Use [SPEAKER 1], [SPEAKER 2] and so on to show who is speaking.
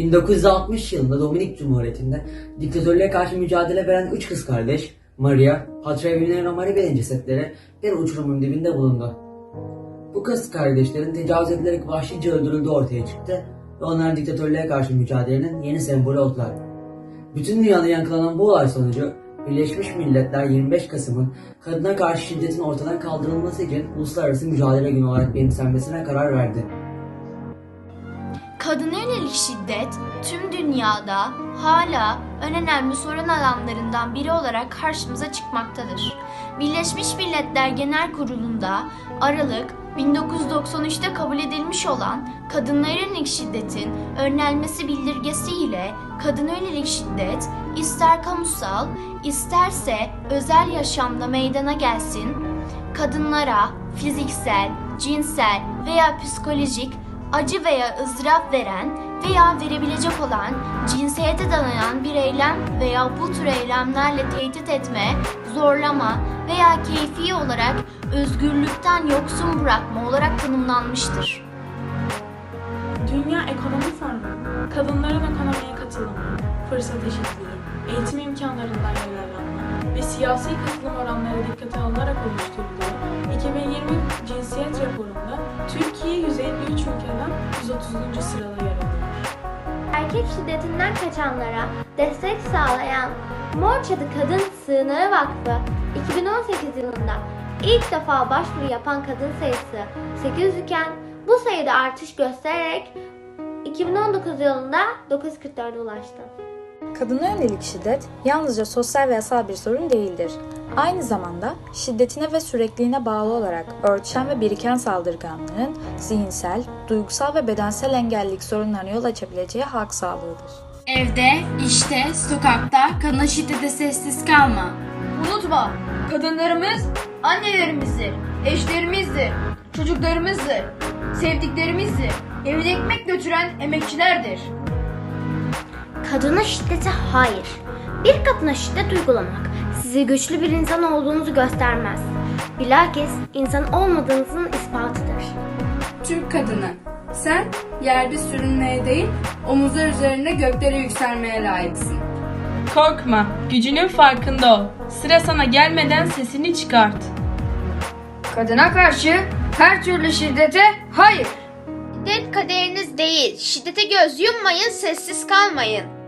[SPEAKER 1] 1960 yılında Dominik Cumhuriyeti'nde diktatörlüğe karşı mücadele veren üç kız kardeş Maria, Patra ve Venera Maria birinci cesetleri bir uçurumun dibinde bulundu. Bu kız kardeşlerin tecavüz edilerek vahşice öldürüldüğü ortaya çıktı ve onlar diktatörlüğe karşı mücadelenin yeni sembolü oldular. Bütün dünyada yankılanan bu olay sonucu Birleşmiş Milletler 25 Kasım'ın kadına karşı şiddetin ortadan kaldırılması için Uluslararası Mücadele Günü olarak benimsenmesine karar verdi.
[SPEAKER 2] Kadına yönelik şiddet tüm dünyada hala en önemli sorun alanlarından biri olarak karşımıza çıkmaktadır. Birleşmiş Milletler Genel Kurulu'nda Aralık 1993'te kabul edilmiş olan kadınlara yönelik şiddetin önlenmesi bildirgesiyle kadına yönelik şiddet ister kamusal isterse özel yaşamda meydana gelsin, kadınlara fiziksel, cinsel veya psikolojik acı veya ızdırap veren veya verebilecek olan cinsiyete dayanan bir eylem veya bu tür eylemlerle tehdit etme, zorlama veya keyfi olarak özgürlükten yoksun bırakma olarak tanımlanmıştır.
[SPEAKER 3] Dünya Ekonomi Forumu, kadınların ekonomiye katılımı, fırsat eşitliği, eğitim imkanlarından yararlanma ve siyasi katılım oranları dikkate alınarak oluşturduğu 2020 cinsiyet raporunda Türkiye 153 ülkeden 130. sırada yer alıyor.
[SPEAKER 4] Erkek şiddetinden kaçanlara destek sağlayan Mor Çatı Kadın Sığınağı Vakfı 2018 yılında ilk defa başvuru yapan kadın sayısı 800 iken bu sayıda artış göstererek 2019 yılında 944'e ulaştı.
[SPEAKER 5] Kadına yönelik şiddet yalnızca sosyal ve yasal bir sorun değildir. Aynı zamanda şiddetine ve sürekliliğine bağlı olarak örtüşen ve biriken saldırganlığın zihinsel, duygusal ve bedensel engellilik sorunlarına yol açabileceği hak sağlığıdır.
[SPEAKER 6] Evde, işte, sokakta kadına şiddete sessiz kalma.
[SPEAKER 7] Unutma, kadınlarımız annelerimizdir, eşlerimizdir, çocuklarımızdır, sevdiklerimizdir, evine ekmek götüren emekçilerdir.
[SPEAKER 4] Kadına şiddete hayır. Bir kadına şiddet uygulamak size güçlü bir insan olduğunuzu göstermez. Bilakis insan olmadığınızın ispatıdır.
[SPEAKER 6] Türk kadını, sen yerde sürünmeye değil, omuzlar üzerinde göklere yükselmeye layıksın.
[SPEAKER 8] Korkma, gücünün farkında ol. Sıra sana gelmeden sesini çıkart.
[SPEAKER 7] Kadına karşı her türlü şiddete hayır.
[SPEAKER 9] Şiddet kaderiniz değil. Şiddete göz yummayın, sessiz kalmayın.